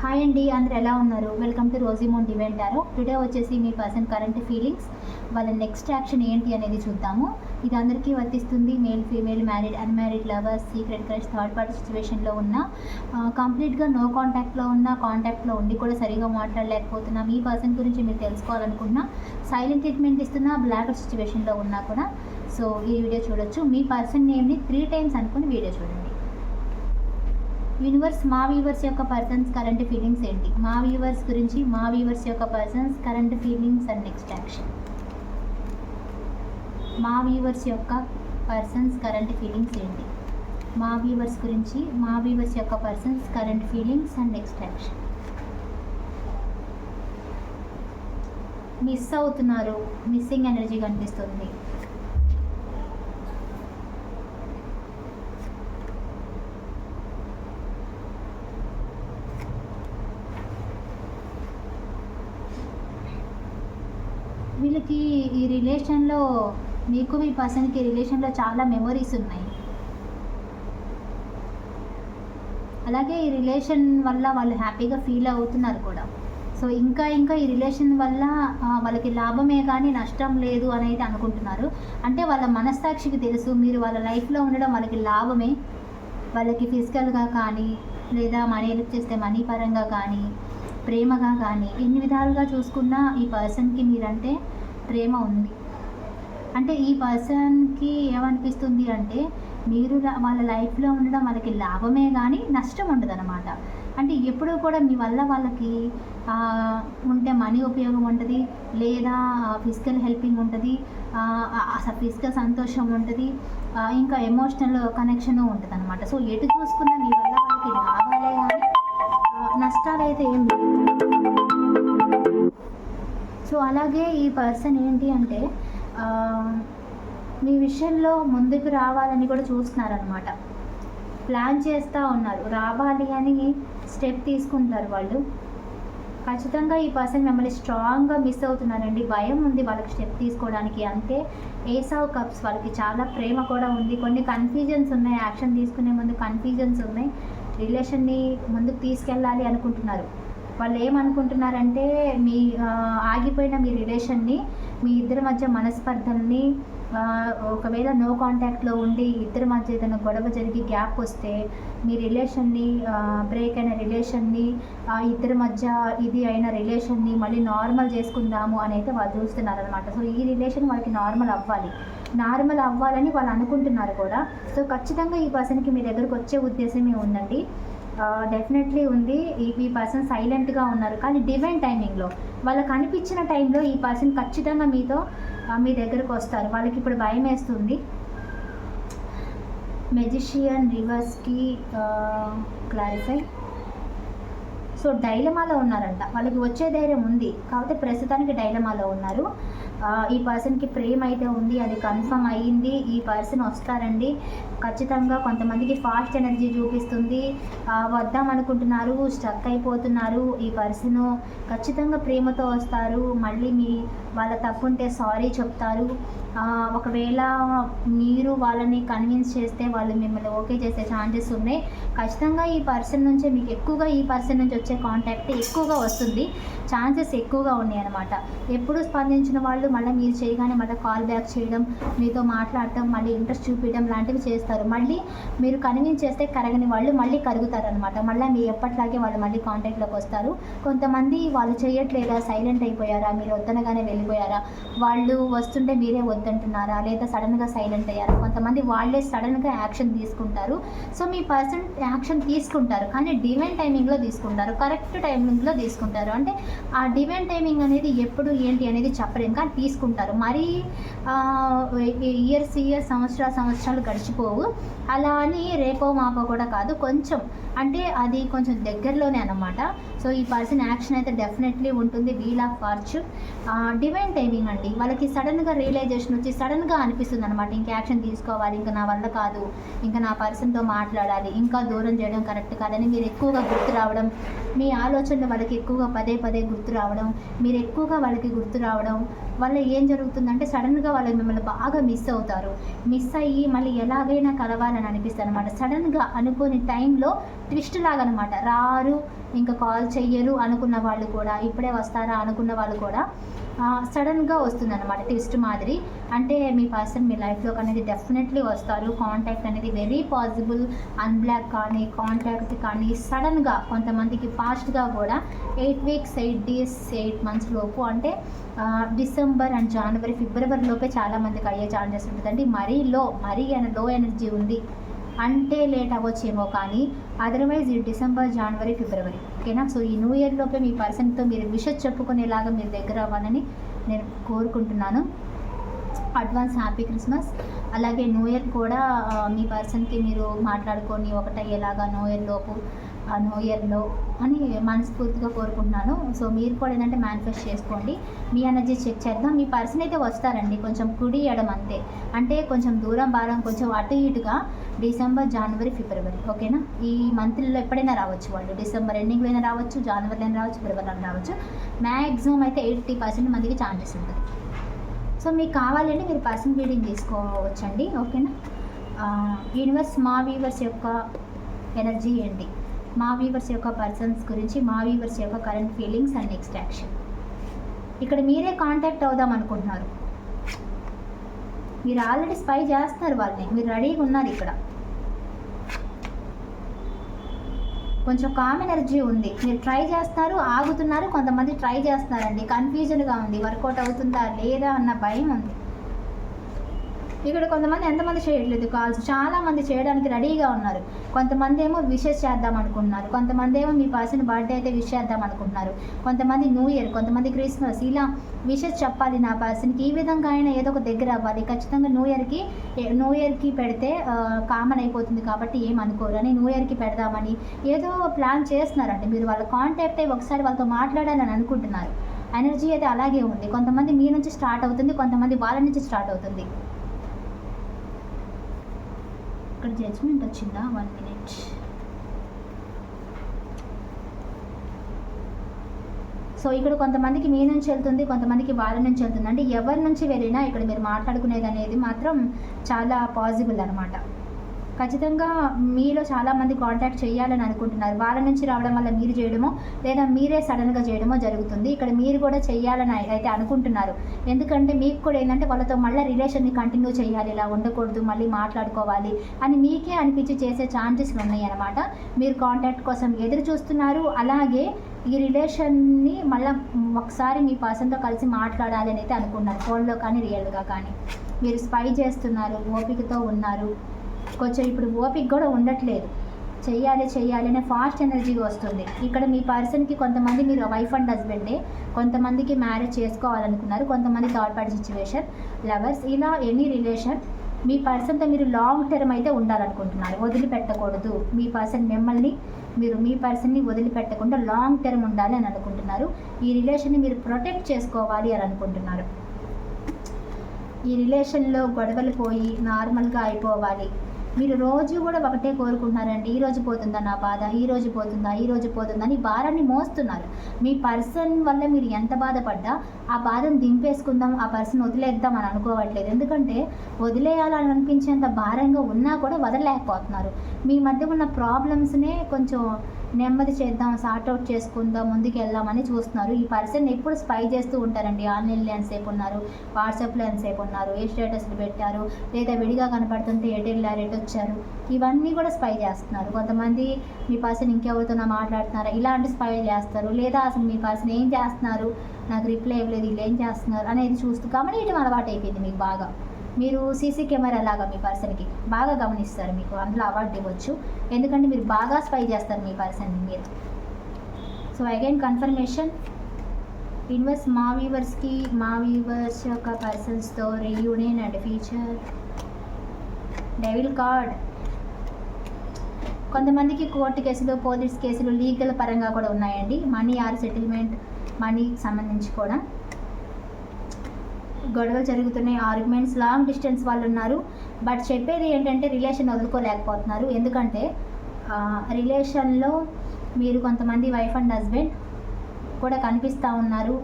Hi అండి అందరు ఎలా ఉన్నారు? వెల్కమ్ టు రోజిమోన్ డివెంట్ టారో టుడే వచ్చేసి మీ పర్సన్ కరెంట్ ఫీలింగ్స్ వాళ్ళ నెక్స్ట్ యాక్షన్ ఏంటి అనేది చూద్దాము. ఇది అందరికీ వర్తిస్తుంది. Male female married unmarried lovers secret crush third party సిచ్యువేషన్లో ఉన్న కంప్లీట్గా నో కాంటాక్ట్లో ఉన్న కాంటాక్ట్లో ఉండి కూడా సరిగా మాట్లాడలేకపోతున్నా మీ పర్సన్ గురించి మీరు తెలుసుకోవాలనుకున్నా సైలెంట్ ట్రీట్మెంట్ ఇస్తున్నా బ్లాక్ సిచ్యువేషన్లో ఉన్నా కూడా. సో ఈ వీడియో చూడొచ్చు. మీ పర్సన్ నేమ్ని త్రీ టైమ్స్ అనుకుని వీడియో చూడండి. యూనివర్స్ మా వ్యూవర్స్ యొక్క పర్సన్స్ కరెంట్ ఫీలింగ్స్ ఏంటి? మా వ్యూవర్స్ గురించి మా వ్యూవర్స్ యొక్క persons current feelings and next action మా వ్యూవర్స్ యొక్క పర్సన్స్ కరెంట్ ఫీలింగ్స్ ఏంటి? మా వ్యూవర్స్ గురించి మా వ్యూవర్స్ యొక్క persons current feelings and next action miss అవుతున్నారు. మిస్సింగ్ ఎనర్జీ కనిపిస్తుంది. వీళ్ళకి ఈ రిలేషన్లో మీకు మీ పర్సన్కి రిలేషన్లో చాలా మెమొరీస్ ఉన్నాయి. అలాగే ఈ రిలేషన్ వల్ల వాళ్ళు హ్యాపీగా ఫీల్ అవుతున్నారు కూడా. సో ఇంకా ఇంకా ఈ రిలేషన్ వల్ల వాళ్ళకి లాభమే కానీ నష్టం లేదు అని అయితే అనుకుంటున్నారు. అంటే వాళ్ళ మనస్సాక్షికి తెలుసు మీరు వాళ్ళ లైఫ్లో ఉండడం వాళ్ళకి లాభమే. వాళ్ళకి ఫిజికల్గా కానీ లేదా మనీ హెల్ప్ చేస్తే మనీ పరంగా కానీ ప్రేమగా కానీ ఎన్ని విధాలుగా చూసుకున్నా ఈ పర్సన్కి మీరంటే ప్రేమ ఉంది. అంటే ఈ పర్సన్కి ఏమనిపిస్తుంది అంటే మీరు వాళ్ళ లైఫ్లో ఉండడం వాళ్ళకి లాభమే కానీ నష్టం ఉండదు అనమాట అంటే ఎప్పుడూ కూడా మీ వల్ల వాళ్ళకి ఉంటే మనీ ఉపయోగం ఉంటుంది లేదా ఫిజికల్ హెల్పింగ్ ఉంటుంది ఫిజికల్ సంతోషం ఉంటుంది ఇంకా ఎమోషనల్ కనెక్షన్ ఉంటుంది అనమాట సో ఎటు చూసుకున్నా మీ వల్ల వాళ్ళకి లాభాలే కానీ నష్టాలు అయితే ఏం లేవు. సో అలాగే ఈ పర్సన్ ఏంటి అంటే మీ విషయంలో ముందుకు రావాలని కూడా చూస్తున్నారనమాట ప్లాన్ చేస్తూ ఉన్నారు. రావాలి అని స్టెప్ తీసుకుంటారు వాళ్ళు. ఖచ్చితంగా ఈ పర్సన్ మిమ్మల్ని స్ట్రాంగ్గా మిస్ అవుతున్నారండి. భయం ఉంది వాళ్ళకి స్టెప్ తీసుకోవడానికి. అంతే ఏసావ్ కప్స్ వాళ్ళకి చాలా ప్రేమ కూడా ఉంది. కొన్ని కన్ఫ్యూజన్స్ ఉన్నాయి. యాక్షన్ తీసుకునే ముందు కన్ఫ్యూజన్స్ ఉన్నాయి. రిలేషన్ని ముందుకు తీసుకెళ్ళాలి అనుకుంటున్నారు. వాళ్ళు ఏమనుకుంటున్నారంటే మీ ఆగిపోయిన మీ రిలేషన్ని మీ ఇద్దరి మధ్య మనస్పర్ధల్ని ఒకవేళ నో కాంటాక్ట్లో ఉండి ఇద్దరి మధ్య ఏదైనా గొడవ జరిగి గ్యాప్ వస్తే మీ రిలేషన్ని బ్రేక్ అయిన రిలేషన్ని ఆ, ఇద్దరి మధ్య ఇది అయిన రిలేషన్ని మళ్ళీ నార్మల్ చేసుకుందాము అని అయితే వాళ్ళు చూస్తున్నారు అనమాట సో ఈ రిలేషన్ వాళ్ళకి నార్మల్ అవ్వాలి. నార్మల్ అవ్వాలని వాళ్ళు అనుకుంటున్నారు కూడా. సో ఖచ్చితంగా ఈ పర్సన్కి మీ దగ్గరకు వచ్చే ఉద్దేశమే ఉందండి. డెఫినెట్లీ ఉంది. ఈ పర్సన్ సైలెంట్గా ఉన్నారు. కానీ డివైన్ టైమింగ్లో వాళ్ళకి అనిపించిన టైంలో ఈ పర్సన్ ఖచ్చితంగా మీతో మీ దగ్గరకు వస్తారు. వాళ్ళకి ఇప్పుడు భయం వేస్తుంది. మెజిషియన్ రివర్స్కి క్లారిఫై సో డైలమాలో ఉన్నారంట. వాళ్ళకి వచ్చే ధైర్యం ఉంది. కాకపోతే ప్రస్తుతానికి డైలమాలో ఉన్నారు. ఈ పర్సన్కి ప్రేమ అయితే ఉంది అది కన్ఫర్మ్ అయ్యింది ఈ పర్సన్ వస్తారండి. ఖచ్చితంగా కొంతమందికి ఫాస్ట్ ఎనర్జీ చూపిస్తుంది. వద్దాం అనుకుంటున్నారు స్టక్ అయిపోతున్నారు ఈ పర్సన్ ఖచ్చితంగా ప్రేమతో వస్తారు మళ్ళీ మీ వాళ్ళ తప్పుంటే సారీ చెప్తారు. ఒకవేళ మీరు వాళ్ళని కన్విన్స్ చేస్తే వాళ్ళు మిమ్మల్ని ఓకే చేసే ఛాన్సెస్ ఉన్నాయి. ఖచ్చితంగా ఈ పర్సన్ నుంచే మీకు ఎక్కువగా ఈ పర్సన్ నుంచి వచ్చే కాంటాక్ట్ ఎక్కువగా వస్తుంది. ఛాన్సెస్ ఎక్కువగా ఉన్నాయి అనమాట ఎప్పుడు స్పందించిన వాళ్ళు మళ్ళీ మీరు చేయగానే మళ్ళీ కాల్ బ్యాక్ చేయడం మీతో మాట్లాడటం మళ్ళీ ఇంట్రెస్ట్ చూపించడం లాంటివి చేస్తారు. మళ్ళీ మీరు కన్విన్స్ చేస్తే కరగని వాళ్ళు మళ్ళీ కరుగుతారు అనమాట మళ్ళీ మీ ఎప్పట్లాగే వాళ్ళు మళ్ళీ కాంటాక్ట్లోకి వస్తారు. కొంతమంది వాళ్ళు చేయట్లేదా? సైలెంట్ అయిపోయారా? మీరు వద్దనగానే వెళ్ళిపోయారా? వాళ్ళు వస్తుంటే మీరే వద్దంటున్నారా? లేదా సడన్గా సైలెంట్ అయ్యారా? కొంతమంది వాళ్ళే సడన్గా యాక్షన్ తీసుకుంటారు. సో మీ పర్సన్ యాక్షన్ తీసుకుంటారు. కానీ డివైన్ టైమింగ్లో తీసుకుంటారు. కరెక్ట్ టైమింగ్లో తీసుకుంటారు. అంటే ఆ డివైన్ టైమింగ్ అనేది ఎప్పుడు ఏంటి అనేది చెప్పలేం. కానీ తీసుకుంటారు. మరీ ఇయర్స్ ఇయర్స్ సంవత్సరాలు సంవత్సరాలు గడిచిపోవు. అలా అని రేపో మాపో కూడా కాదు కొంచెం. అంటే అది కొంచెం దగ్గరలోనే అనమాట సో ఈ పర్సన్ యాక్షన్ అయితే డెఫినెట్లీ ఉంటుంది wheel of fortune. Divine timing అండి. వాళ్ళకి సడన్గా రియలైజేషన్ వచ్చి సడన్గా అనిపిస్తుంది అనమాట ఇంకా యాక్షన్ తీసుకోవాలి ఇంకా నా వల్ల కాదు ఇంకా నా పర్సన్తో మాట్లాడాలి ఇంకా దూరం చేయడం కరెక్ట్ కాదని మీరు ఎక్కువగా గుర్తు రావడం మీ ఆలోచనలు వాళ్ళకి ఎక్కువగా పదే పదే గుర్తు రావడం మీరు ఎక్కువగా వాళ్ళకి గుర్తు రావడం వల్ల ఏం జరుగుతుందంటే సడన్గా వాళ్ళు మిమ్మల్ని బాగా మిస్ అవుతారు. మిస్ అయ్యి మళ్ళీ ఎలాగైనా కలవాలి చేయాలని అనిపిస్తుంది అనమాట సడన్గా అనుకోని టైంలో ట్విస్ట్ లాగా అనమాట రారు ఇంకా కాల్ చెయ్యరు అనుకున్న వాళ్ళు కూడా ఇప్పుడే వస్తారా అనుకున్న వాళ్ళు కూడా. సడన్గా వస్తుంది అనమాట ట్విస్ట్ మాదిరి. అంటే మీ పర్సన్ మీ లైఫ్లోకి అనేది డెఫినెట్లీ వస్తారు. కాంటాక్ట్ అనేది వెరీ పాసిబుల్. అన్బ్లాక్ కానీ కాంటాక్ట్ కానీ సడన్గా కొంతమందికి ఫాస్ట్గా కూడా eight weeks eight days eight months లోపు అంటే డిసెంబర్ అండ్ జనవరి ఫిబ్రవరి లోపే చాలామందికి అయ్యే ఛాన్సెస్ ఉంటుందండి. మరీ లో మరీ లో ఎనర్జీ ఉంది. అంటే లేట్ అవ్వచ్చేమో కానీ అదర్వైజ్ డిసెంబర్ జనవరి ఫిబ్రవరి. ఓకేనా? సో ఈ న్యూ ఇయర్ లోపే మీ పర్సన్తో మీరు విషెస్ చెప్పుకునేలాగా మీరు దగ్గర అవ్వాలని నేను కోరుకుంటున్నాను. Advance happy Christmas. అలాగే న్యూ ఇయర్ కూడా మీ పర్సన్కి మీరు మాట్లాడుకొని ఒకటయ్యేలాగా న్యూ ఇయర్ లోపు ఆ న్యూ ఇయర్లో అని మనస్ఫూర్తిగా కోరుకుంటున్నాను. సో మీరు కూడా ఏంటంటే మేనిఫెస్ట్ చేసుకోండి. మీ ఎనర్జీ చెక్ చేద్దాం. మీ పర్సన్ అయితే వస్తారండి. కొంచెం కుడి ఎడం అంతే. అంటే కొంచెం దూరం భారం కొంచెం అటు ఇటుగా డిసెంబర్ జనవరి ఫిబ్రవరి ఓకేనా ఈ మంత్లో ఎప్పుడైనా రావచ్చు వాళ్ళు. డిసెంబర్ ఎండింగ్లో అయినా రావచ్చు జనవరిలో అయినా రావచ్చు ఫిబ్రవరిలో అయినా రావచ్చు. మ్యాక్సిమం అయితే ఎయిటీ పర్సెంట్ మందికి ఛాన్సెస్ ఉంటుంది సో మీకు కావాలంటే మీరు పర్సన్ రీడింగ్ తీసుకోవచ్చండి ఓకేనా యూనివర్స్ మా వీవర్స్ యొక్క ఎనర్జీ ఏంటి? మా వీవర్స్ యొక్క పర్సన్స్ గురించి మా వీవర్స్ యొక్క current feelings and next action ఇక్కడ మీరే కాంటాక్ట్ అవుదాం అనుకుంటున్నారు. మీరు ఆల్రెడీ స్పై చేస్తున్నారు వాళ్ళని. మీరు రెడీగా ఉన్నారు ఇక్కడ. కొంచెం కామ్ ఎనర్జీ ఉంది. మీరు ట్రై చేస్తారు ఆగుతున్నారు కొంతమంది ట్రై చేస్తున్నారండి. కన్ఫ్యూజన్గా ఉంది. వర్కౌట్ అవుతుందా లేదా అన్న భయం ఉంది. ఇక్కడ కొంతమంది ఎంతమంది చేయట్లేదు కాల్స్. చాలామంది చేయడానికి రెడీగా ఉన్నారు. కొంతమంది ఏమో విషెస్ చేద్దాం అనుకుంటున్నారు. కొంతమంది ఏమో మీ పర్సన్ బర్త్డే అయితే విష్ చేద్దాం అనుకుంటున్నారు. కొంతమంది న్యూ ఇయర్ కొంతమంది క్రిస్మస్. ఇలా విషెస్ చెప్పాలి నా పర్సన్కి. ఈ విధంగా అయినా ఏదో ఒక దగ్గర అవ్వాలి. ఖచ్చితంగా న్యూ ఇయర్కి న్యూ ఇయర్కి పెడితే కామన్ అయిపోతుంది కాబట్టి ఏం అనుకోరు. అని న్యూ ఇయర్కి పెడదామని ఏదో ప్లాన్ చేస్తున్నారంటే మీరు వాళ్ళ కాంటాక్ట్ అయ్యి ఒకసారి వాళ్ళతో మాట్లాడాలని అనుకుంటున్నారు. ఎనర్జీ అయితే అలాగే ఉంది. కొంతమంది మీ నుంచి స్టార్ట్ అవుతుంది. కొంతమంది వాళ్ళ నుంచి స్టార్ట్ అవుతుంది. ఇక్కడ జడ్జ్మెంట్ వచ్చిందా? వన్ మినిట్ సో ఇక్కడ కొంతమందికి మీ నుంచి వెళ్తుంది కొంతమందికి వాళ్ళ నుంచి వెళ్తుంది. అంటే ఎవరి నుంచి వెళ్ళినా ఇక్కడ మీరు మాట్లాడుకునేది అనేది మాత్రం చాలా పాసిబుల్ అనమాట ఖచ్చితంగా మీలో చాలామంది కాంటాక్ట్ చేయాలని అనుకుంటున్నారు. వాళ్ళ నుంచి రావడం వల్ల మీరు చేయడమో లేదా మీరే సడన్గా చేయడమో జరుగుతుంది. ఇక్కడ మీరు కూడా చేయాలని అయితే అనుకుంటున్నారు. ఎందుకంటే మీకు కూడా ఏంటంటే వాళ్ళతో మళ్ళీ రిలేషన్ని కంటిన్యూ చేయాలి. ఇలా ఉండకూడదు మళ్ళీ మాట్లాడుకోవాలి అని మీకే అనిపించి చేసే ఛాన్సెస్లు ఉన్నాయి అనమాట మీరు కాంటాక్ట్ కోసం ఎదురు చూస్తున్నారు. అలాగే ఈ రిలేషన్ని మళ్ళీ ఒకసారి మీ పర్సన్తో కలిసి మాట్లాడాలి అని అయితే అనుకున్నారు ఫోన్లో కానీ రియల్గా కానీ. మీరు స్పై చేస్తున్నారు ఓపికతో ఉన్నారు. కొంచెం ఇప్పుడు ఓపిక కూడా ఉండట్లేదు. చెయ్యాలి చెయ్యాలి అనే ఫాస్ట్ ఎనర్జీ వస్తుంది. ఇక్కడ మీ పర్సన్కి కొంతమంది మీరు వైఫ్ అండ్ హస్బెండే కొంతమందికి మ్యారేజ్ చేసుకోవాలనుకున్నారు కొంతమంది థర్డ్ పార్టీ సిచ్యువేషన్ లవర్స్ ఇలా ఎనీ రిలేషన్ మీ పర్సన్తో మీరు లాంగ్ టర్మ్ అయితే ఉండాలనుకుంటున్నారు. వదిలిపెట్టకూడదు. మీ పర్సన్ మిమ్మల్ని మీరు మీ పర్సన్ని వదిలిపెట్టకుండా లాంగ్ టర్మ్ ఉండాలి అని అనుకుంటున్నారు. ఈ రిలేషన్ని మీరు ప్రొటెక్ట్ చేసుకోవాలి అని అనుకుంటున్నారు. ఈ రిలేషన్లో గొడవలు పోయి నార్మల్గా అయిపోవాలి. మీరు రోజు కూడా ఒకటే కోరుకుంటున్నారండి. ఈ రోజు పోతుందా నా బాధ? ఈ రోజు పోతుందా? ఈ రోజు పోతుందా? అని భారాన్ని మోస్తున్నారు. మీ పర్సన్ వల్ల మీరు ఎంత బాధపడ్డా ఆ బాధను దింపేసుకుందాం ఆ పర్సన్ వదిలేద్దాం అని అనుకోవట్లేదు. ఎందుకంటే వదిలేయాలని అనిపించేంత భారంగా ఉన్నా కూడా వదలలేకపోతున్నారు. మీ మధ్య ఉన్న ప్రాబ్లమ్స్నే కొంచెం నెమ్మది చేద్దాం సార్ట్ అవుట్ చేసుకుందాం ముందుకు వెళ్దామని చూస్తున్నారు. ఈ పర్సన్ ఎప్పుడు స్పై చేస్తూ ఉంటారండి. ఆన్లైన్లో ఎంతసేపు ఉన్నారు వాట్సాప్లో ఎంతసేపు ఉన్నారు ఏ స్టేటస్లు పెట్టారు లేదా విడిగా కనపడుతుంటే ఎటు వెళ్ళారు ఎటు వచ్చారు ఇవన్నీ కూడా స్పై చేస్తున్నారు. కొంతమంది మీ పర్సన్ ఇంకెవరితోనో మాట్లాడుతున్నారా? ఇలాంటి స్పై చేస్తారు. లేదా అసలు మీ పర్సన్ ఏం చేస్తున్నారు? నాకు రిప్లై ఇవ్వలేదు వీళ్ళు ఏం చేస్తున్నారు? అనేది చూస్తూ గమనించడం అలవాటు అయిపోయింది మీకు బాగా. మీరు సీసీ కెమెరా లాగా మీ పర్సన్కి బాగా గమనిస్తారు మీకు అందులో అవార్డు ఇవ్వచ్చు. ఎందుకంటే మీరు బాగా స్పై చేస్తారు మీ పర్సన్ని మీరు. So again confirmation. ఇన్వర్స్ మా వీవర్స్కి మా వీవర్స్ యొక్క పర్సన్స్తో reunion and future. Devil card కొంతమందికి కోర్టు కేసులు పోలీస్ కేసులు లీగల్ పరంగా కూడా ఉన్నాయండి. మనీ ఆర్ సెటిల్మెంట్ మనీకి సంబంధించి కూడా. గొడవలు జరుగుతున్నాయి. ఆర్గ్యుమెంట్స్ లాంగ్ డిస్టెన్స్ వాళ్ళు ఉన్నారు. బట్ చెప్పేది ఏంటంటే రిలేషన్ వదులుకోలేకపోతున్నారు. ఎందుకంటే రిలేషన్లో మీరు కొంతమంది వైఫ్ అండ్ హస్బెండ్ కూడా కనిపిస్తూ ఉన్నారు.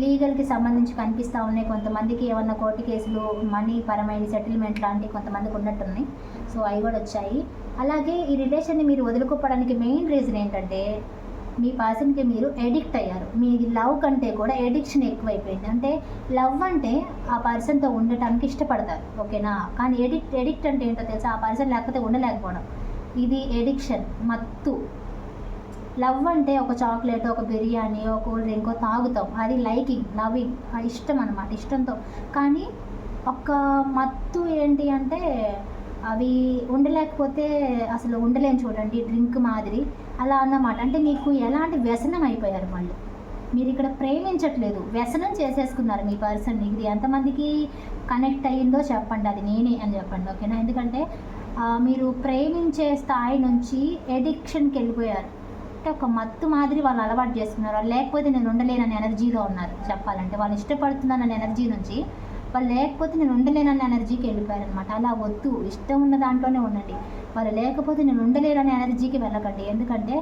లీగల్కి సంబంధించి కనిపిస్తూ ఉన్నాయి. కొంతమందికి ఏమన్నా కోర్టు కేసులు మనీ పరమైన సెటిల్మెంట్ లాంటివి కొంతమందికి ఉన్నట్టున్నాయి. సో అవి కూడా వచ్చాయి. అలాగే ఈ రిలేషన్ని మీరు వదులుకోవడానికి మెయిన్ రీజన్ ఏంటంటే మీ పర్సన్కి మీరు ఎడిక్ట్ అయ్యారు. మీ లవ్ కంటే కూడా ఎడిక్షన్ ఎక్కువైపోయింది. అంటే లవ్ అంటే ఆ పర్సన్తో ఉండటానికి ఇష్టపడతారు. ఓకేనా? కానీ ఎడిక్ట్ ఎడిక్ట్ అంటే ఏంటో తెలుసా? ఆ పర్సన్ లేకపోతే ఉండలేకపోవడం. ఇది ఎడిక్షన్ మత్తు. లవ్ అంటే ఒక చాక్లెట్ ఒక బిర్యానీ ఒక కూల్ డ్రింక్ తాగుతాం. అది లైకింగ్ లవింగ్ ఇష్టం అనమాట ఇష్టంతో. కానీ ఒక మత్తు ఏంటి అంటే అవి ఉండలేకపోతే అసలు ఉండలేం చూడండి డ్రింక్ మాదిరి. అలా అన్నమాట. అంటే మీకు ఎలాంటి వ్యసనం అయిపోయారు వాళ్ళు? మీరు ఇక్కడ ప్రేమించట్లేదు. వ్యసనం చేసేసుకున్నారు మీ పర్సన్ ఇది ఎంతమందికి కనెక్ట్ అయ్యిందో చెప్పండి. అది నేనే అని చెప్పండి ఓకేనా? ఎందుకంటే మీరు ప్రేమించే స్థాయి నుంచి ఎడిక్షన్కి వెళ్ళిపోయారు. అంటే ఒక మత్తు మాదిరి వాళ్ళు అలవాటు చేసుకున్నారు. లేకపోతే నేను ఉండలేనని ఎనర్జీలో ఉన్నారు చెప్పాలంటే. వాళ్ళు ఇష్టపడుతున్నానని ఎనర్జీ నుంచి వాళ్ళు లేకపోతే నేను ఉండలేనన్న ఎనర్జీకి వెళ్ళిపోయారు అనమాట అలా వద్దు ఇష్టం ఉన్న దాంట్లోనే ఉండండి. వాళ్ళు లేకపోతే నేను ఉండలేననే ఎనర్జీకి వెళ్ళకండి. ఎందుకంటే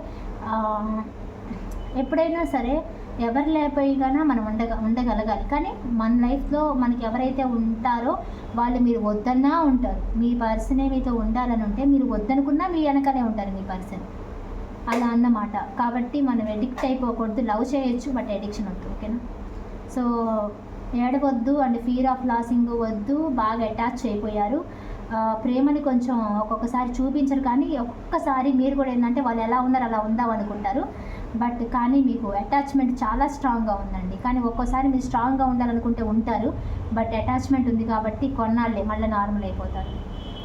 ఎప్పుడైనా సరే ఎవరు లేకపోయినా మనం ఉండగ ఉండగలగాలి. కానీ మన లైఫ్లో మనకి ఎవరైతే ఉంటారో వాళ్ళు మీరు వద్దన్నా ఉంటారు. మీ పర్సనే మీతో ఉండాలని ఉంటే మీరు వద్దనుకున్నా మీ వెనకనే ఉంటారు మీ పర్సన్. అలా అన్నమాట. కాబట్టి మనం ఎడిక్ట్ అయిపోకూడదు. లవ్ చేయొచ్చు బట్ ఎడిక్షన్ వద్దు. ఓకేనా? సో ఏడవద్దు అండ్ ఫీర్ ఆఫ్ లాసింగ్ వద్దు బాగా అటాచ్ అయిపోయారు. ప్రేమని కొంచెం ఒక్కొక్కసారి చూపించరు కానీ ఒక్కొక్కసారి మీరు కూడా ఏంటంటే వాళ్ళు ఎలా ఉన్నారు అలా ఉందాం అనుకుంటారు. బట్ కానీ మీకు అటాచ్మెంట్ చాలా స్ట్రాంగ్గా ఉందండి. కానీ ఒక్కోసారి మీరు స్ట్రాంగ్గా ఉండాలనుకుంటే ఉంటారు. బట్ అటాచ్మెంట్ ఉంది కాబట్టి కొన్నాళ్ళే మళ్ళీ నార్మల్ అయిపోతారు.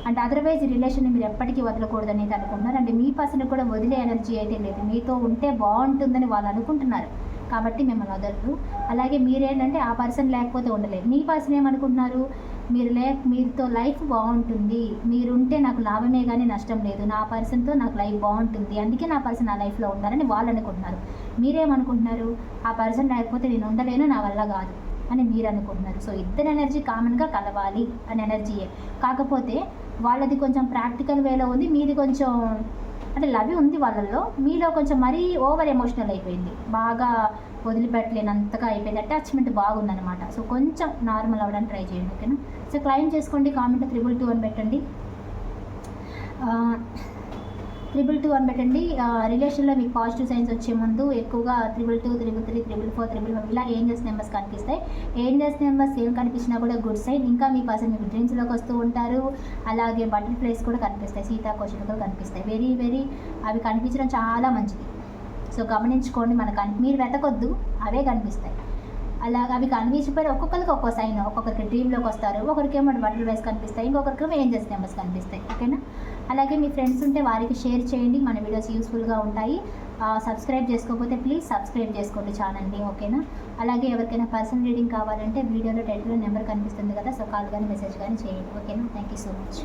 అండ్ అదర్వైజ్ రిలేషన్ మీరు ఎప్పటికీ వదలకూడదు అనేది అనుకుంటున్నారు. అంటే మీ పర్సన్ కూడా వదిలే ఎనర్జీ అయితే లేదు. మీతో ఉంటే బాగుంటుందని వాళ్ళు అనుకుంటున్నారు. కాబట్టి మిమ్మల్ని వదలరు. అలాగే మీరేంటంటే ఆ పర్సన్ లేకపోతే ఉండలేదు మీ పర్సన్ ఏమనుకుంటున్నారు? మీరు లే మీతో లైఫ్ బాగుంటుంది. మీరుంటే నాకు లాభమే కానీ నష్టం లేదు. నా పర్సన్తో నాకు లైఫ్ బాగుంటుంది. అందుకే నా పర్సన్ నా లైఫ్లో ఉండాలని వాళ్ళు అనుకుంటున్నారు. మీరేమనుకుంటున్నారు? ఆ పర్సన్ లేకపోతే నేను ఉండలేను నా వల్ల కాదు అని మీరు అనుకుంటున్నారు. సో ఇద్దరు ఎనర్జీ కామన్గా కలవాలి అని ఎనర్జీయే కాకపోతే వాళ్ళది కొంచెం ప్రాక్టికల్ వేలో ఉంది. మీది కొంచెం అంటే లవ్ ఉంది వాళ్ళల్లో. మీలో కొంచెం మరీ ఓవర్ ఎమోషనల్ అయిపోయింది. బాగా వదిలిపెట్టలేనంతగా అయిపోయింది. అటాచ్మెంట్ బాగుందనమాట సో కొంచెం నార్మల్ అవ్వడానికి ట్రై చేయండి ఓకేనా? సో క్లైమ్ చేసుకోండి కామెంట్ త్రిబుల్ టూ అని పెట్టండి. త్రిబుల్ టూ అని పెట్టండి రిలేషన్లో మీకు పాజిటివ్ సైన్స్ వచ్చే ముందు ఎక్కువగా triple two triple three triple four triple five ఇలా ఏంజల్స్ నెంబర్స్ కనిపిస్తాయి. ఏంజల్స్ నెంబర్స్ ఏం కనిపించినా కూడా గుడ్ సైన్ ఇంకా మీ పర్సన్ మీకు డ్రీమ్స్లోకి వస్తూ ఉంటారు. అలాగే బటర్ఫ్లైస్ కూడా కనిపిస్తాయి. సీతాకోశలు కనిపిస్తాయి. వెరీ వెరీ అవి కనిపించడం చాలా మంచిది. సో గమనించుకోండి. మనకు మీరు వెతకొద్దు. అవే కనిపిస్తాయి. అలాగ అవి కనిపించిపోయి ఒక్కొక్కరికి ఒక్కో సైన్ ఒక్కొక్కరికి డ్రీమ్లోకి వస్తారు. ఒకరికి ఏమో బటర్ వేసి కనిపిస్తాయి ఇంకొకరికేమో ఏంజల్స్ నెంబర్స్ కనిపిస్తాయి. ఓకేనా అలాగే మీ ఫ్రెండ్స్ ఉంటే వారికి షేర్ చేయండి. మన వీడియోస్ యూస్ఫుల్గా ఉంటాయి. సబ్స్క్రైబ్ చేసుకోకపోతే ప్లీజ్ సబ్స్క్రైబ్ చేసుకోండి ఛానల్ని ఓకేనా అలాగే ఎవరికైనా పర్సనల్ రీడింగ్ కావాలంటే వీడియోలో టైటిల్లో నెంబర్ కనిపిస్తుంది కదా సో కాల్ కానీ మెసేజ్ కానీ చేయండి. ఓకేనా థ్యాంక్ యూ సో మచ్